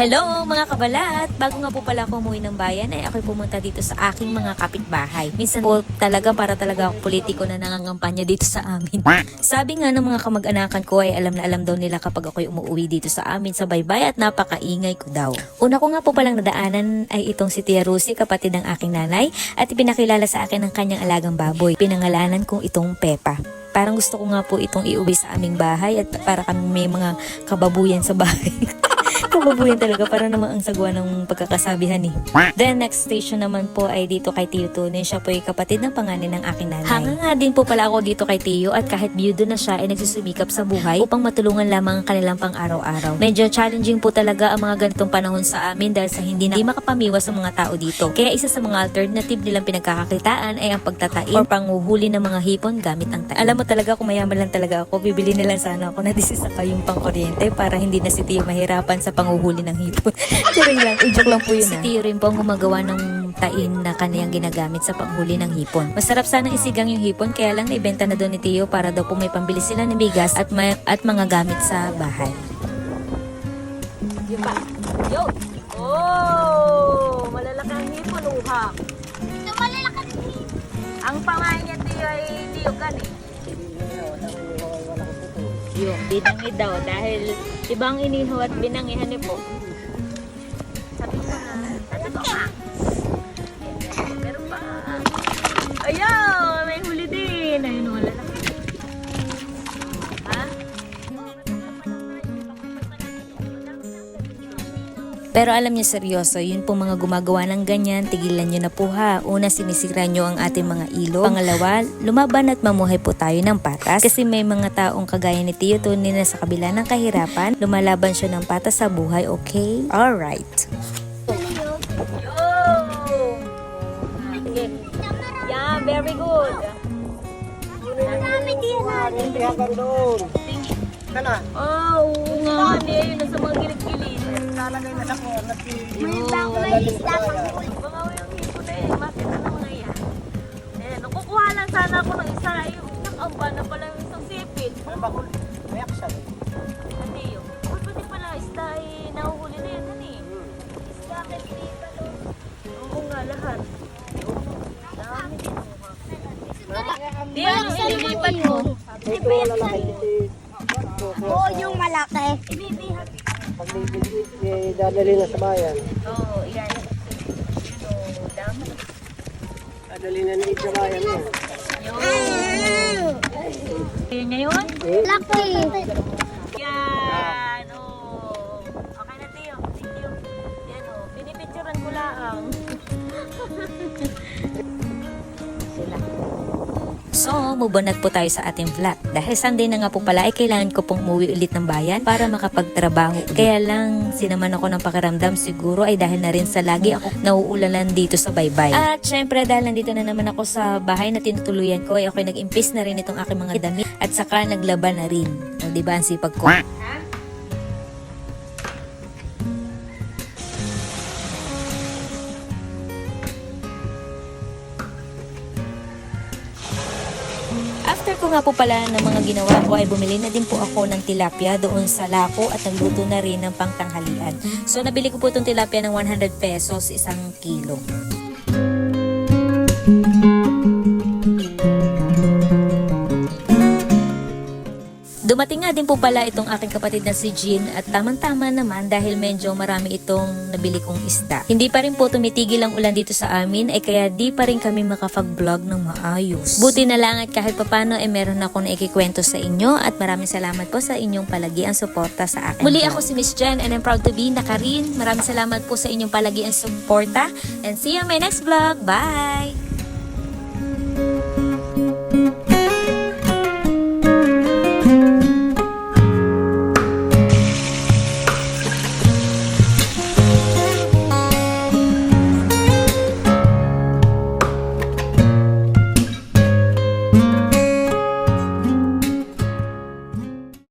Hello mga kabalat! Bago nga po pala ako umuwi ng bayan ay ako'y pumunta dito sa aking mga kapitbahay. Minsan po talaga para talaga ako politiko na nangangampanya dito sa amin. Sabi nga ng mga kamag-anakan ko ay alam na alam daw nila kapag ako'y umuwi dito sa amin sa baybay at napakaingay ko daw. Una ko nga po palang nadaanan ay itong si Tia Rusi, kapatid ng aking nanay at ipinakilala sa akin ng kanyang alagang baboy. Pinangalanan kong itong Pepa. Parang gusto ko nga po itong iuwi sa aming bahay at para kami may mga kababuyan sa bahay. kababuyan talaga para naman ang sagwa ng pagkakasabihan eh. Then next station naman po ay dito kay Tio Tunin. Siya po ay kapatid ng panganin ng aking nanay. Hanga nga din po pala ako dito kay Tio at kahit biyudo na siya ay nagsusumikap sa buhay upang matulungan lamang ang kanilang pang araw-araw. Medyo challenging po talaga ang mga ganitong panahon sa amin dahil sa hindi na hindi makapamiwas sa mga tao dito. Kaya isa sa mga alternative nilang pinagkakakitaan ay ang pagtatain or panguhuli ng mga hipon gamit ang tain. Alam mo talaga kung mayaman lang talaga ako, bibili nila sana ako na disisaka yung pangkuryente para hindi na si Tio mahirapan sa panguhuli ng hipon. Charing lang, joke lang po yun Si Tio rin po ang gumagawa ng tain na kaniyang ginagamit sa panghuli ng hipon. Masarap sana isigang yung hipon kaya lang naibenta na doon ni Tio para daw po may pambili sila ng bigas at, may, at mga gamit sa bahay. Yun pa. Yo! Oh! Malalakang hipon, uha. Ito malalaki din. Ang pamain niya tiyo ay tiyukan eh. Yung binangi daw dahil ibang iniho at binangihan ni po. Sabi ko na, sabi ko Pero alam niyo seryoso, yun po mga gumagawa ng ganyan, tigilan niyo na po ha. Una, sinisira niyo ang ating mga ilog. Pangalawa, lumaban at mamuhay po tayo ng patas. Kasi may mga taong kagaya ni Tio Tony na sa kabila ng kahirapan, lumalaban siya ng patas sa buhay, okay? Alright. Yeah, very good. Marami din natin. Hindi doon. Kana, Oh, oo nga. Hindi, nasa mga gilid-gilid. lalagay na ako. May bako may isda pang Mga yung hipo na eh. Makita na mga yan. Eh, nakukuha lang sana ako ng isa. Yung nakamba na pala yung isang sipit. May bakul. May aksan. Hindi yun. Uy, pati pala isda eh. Nahuhuli na yan. Ano eh. isda kasi palo. Oo nga, lahat. Dami din mo. Di, ano, sa ililipat loob mo. Ito lang ay Oo, yung malaki. Ibibihat. Pag dadali na sa bayan. Oo, oh, yan. So, dami. Dadali na ni sa bayan. Yun. Yun? Laki. So, move on po tayo sa ating vlog. Dahil Sunday na nga po pala, ay kailangan ko pong umuwi ulit ng bayan para makapagtrabaho. Kaya lang, sinaman ako ng pakiramdam siguro ay dahil na rin sa lagi ako nauulanan dito sa baybay. At syempre, dahil nandito na naman ako sa bahay na tinutuluyan ko, ay ako'y nag-impis na rin itong aking mga damit at saka naglaban na rin. O, diba ang sipag ko? After ko nga po pala ng mga ginawa ko ay bumili na din po ako ng tilapia doon sa Lako at nagluto na rin ng pangtanghalian. So nabili ko po itong tilapia ng 100 pesos isang kilo. Nga din po pala itong aking kapatid na si Jean at tamang-tama naman dahil medyo marami itong nabili kong isda. Hindi pa rin po tumitigil ang ulan dito sa amin ay kaya di pa rin kami makapag-vlog ng maayos. Buti na lang at kahit papano ay meron ako na ikikwento sa inyo at maraming salamat po sa inyong palagi ang suporta sa akin. Muli ako si Miss Jen and I'm proud to be Nakarin. Maraming salamat po sa inyong palagi ang suporta and see you on my next vlog. Bye!